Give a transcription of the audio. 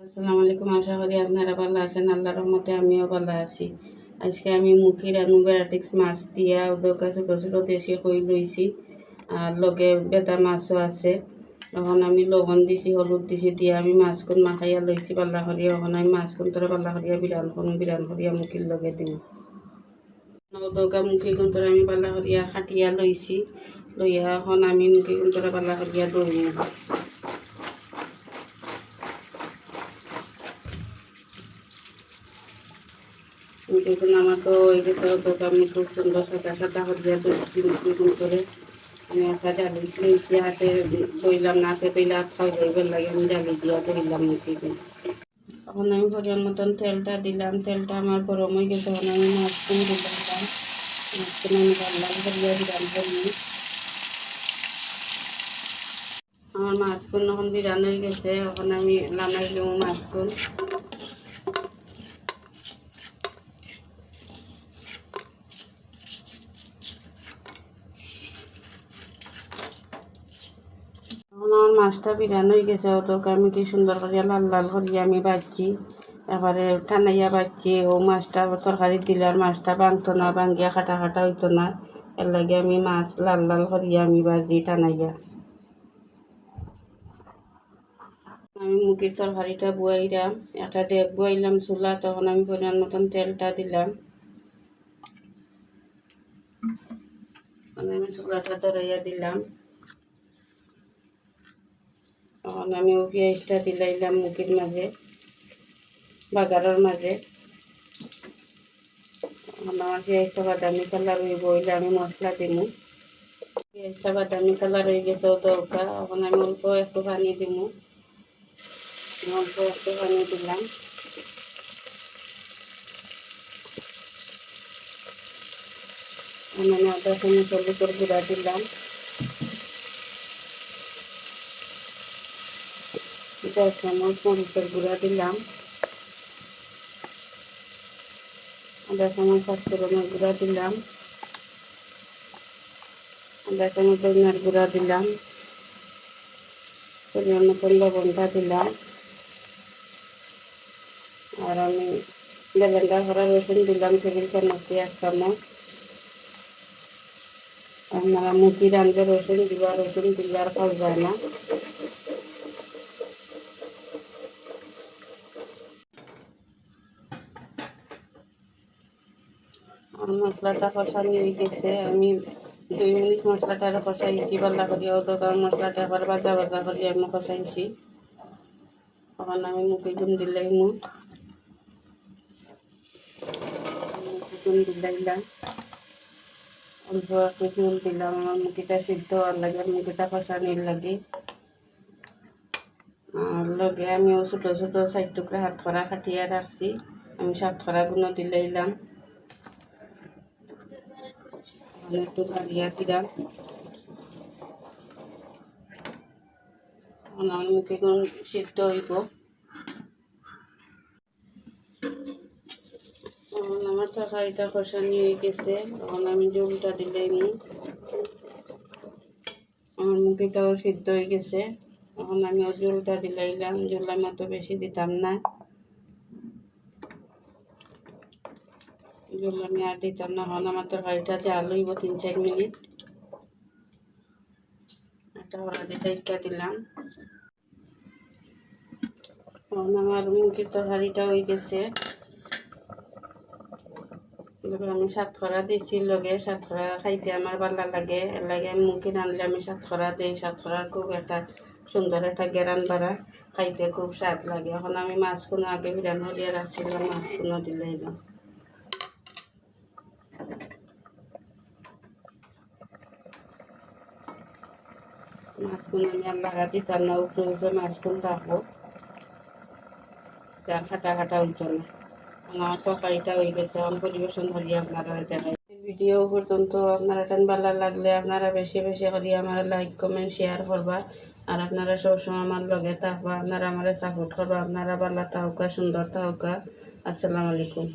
আসসালামু আলাইকুম, আশা করি আপনারা ভালো আছেন। আল্লাহর রহমতে আমিও ভালো আছি। আজকে আমি মুখির অ্যানোবায়োটিক্স মাছ দিয়া ওটা ছোটো ছোটো দেশি কই লইছি, আর লগে বেটা মাছও আছে। এখন আমি লবণ দিছি, হলুদ দিছি দিয়া আমি মাছখন মাখাইয়া লইছি, পাল্লা করিয়া এখন আমি মাছখন তোরা পাল্লা করিয়া বিরান করুন বিরান করিয়া মুখির লগে দিম। নদগা মুখি গুন্তরা আমি পাল্লা করিয়া খাটিয়া লইছি, লইয়া এখন আমি মুখি গুন্তরা পাল্লা করিয়া দৌড়ি দেখুন আমার তো এই যে তো আমি খুব সুন্দর সাদা সাদা করিয়া দুই করে আমি একটা জালি লইছি হাতে দইলাম না হাতে দইলে হাত খাই যাইবার লাগে আমি জালি দিয়া দইলাম নাকি তখন আমি পরিমাণ মতন তেলটা দিলাম, তেলটা আমার গরম হয়ে গেছে, তখন আমি মাছখান দিলাম। মাছখান আমি রান্নাম করিয়া দিলাম করি আমার মাছখান এখন বিরান হয়ে গেছে, এখন আমি নামাইলাম মাছখান এখন আমার মাছটা বিরান হয়ে গেছে, ওটাকে আমি কি সুন্দর করিয়া লাল লাল করিয়া আমি বাজছি এবারে টানাইয়া বাজছি ও মাছটা তরকারি দিলে আর মাছটা ভাঙতো না, ভাঙ্গিয়া খাটা খাটা হইতো না। এর লাগে আমি মাছ লাল লাল করিয়া আমি বাজি টানাইয়া আমি মুগের তরকারিটা বুয়াইলাম একটা ডেক বুয়াইলাম চুলা, তখন আমি পরিমাণ মতন তেলটা দিলাম। আমি চুলাটা ধরাইয়া দিলাম। তখন আমি ও পেঁয়াজটা দিলাইলাম মুখের মাঝে, বাগারের মাঝে। তখন আমার পেঁয়াজটা বাদামি কালার হয়ে বইলে আমি মশলা দিমু। পেঁয়াজটা বাদামি কালার হয়ে গেছে দরকার, এখন আমি অল্প একটু পানি দিমু। অল্প একটু পানি দিলাম। আমি আদা চামচ হলুদের গুঁড়া দিলাম। দেড় চামচ মরিচের গুঁড়া দিলাম। আধা চামচ পাঁচফোড়নের গুঁড়া দিলাম। আধা চামচ ধনিয়ার গুঁড়া দিলাম। পরিমাণ মতন লবণটা দিলাম। আর আমি বেলেন্ডার করা রসুন দিলাম টেবিল চামচ এক চামচ। আপনারা মুখি রাঁধবে রসুন দিবা, রসুন দিলে আর খাওয়া যায় না। মশলাটা কষানি গেছে। আমি দুই মিনিট মশলাটা কষাইছি পাল্লা করি দোকান মশলাটা আবার বাজা বাজা করি আমি কষাইছি। তখন আমি। মুখে গুণ দিলাই মু গুণ দিলাইলাম দিলাম। আমার মুখিটা সিদ্ধ হওয়ার লাগে মুখিটা কষানির লাগে। আর লগে আমি ছোটো ছোটো চার টুকরা হাত খরা কাটিয়ে রাখছি। আমি সাত খরা গুণ দিলাইলাম একটু দিলাম মুখে কোন সিদ্ধ এখন হয়ে গেছে তখন আমি জলটা দিলাই আমার মুখিটাও সিদ্ধ হয়ে গেছে এখন আমি ও জলটা দিলাইলাম জল আমি অত বেশি দিতাম না জল আমি আর দিতাম না তিন চার মিনিট। একটা দিলাম। আমার মুখের তরকারিটা হয়ে গেছে। আমি সাতখরা দিছি, লগে সাতখরা খাইতে আমার ভালো লাগে। এর লাগে মুখে রানলে আমি সাতখরা দিই। সাতখরার খুব একটা সুন্দর একটা গেরান বাড়া, খাইতে খুব স্বাদ লাগে। এখন আমি মাছগুলো আগে বিরান হলিয়ে রাখছিলাম মাছগুলো দিলে এলাম মাছগুলো আমি আর লাগা দিতাম না উপরে উপরে মাছগুলো থাকব যা খাটা খাটা হইতো না আমার তরকারিটা হয়ে গেছে, আমি পরিবেশন করি আপনারা দেখাই। ভিডিও পর্যন্ত আপনারা টান ভালো লাগলে আপনারা বেশি বেশি করি আমার লাইক কমেন্ট শেয়ার করবা। আর আপনারা সবসময় আমার লগে থাকবা, আপনারা আমার সাপোর্ট করবা, আপনারা ভালো থাকা, সুন্দর থাকা। আসসালামু আলাইকুম।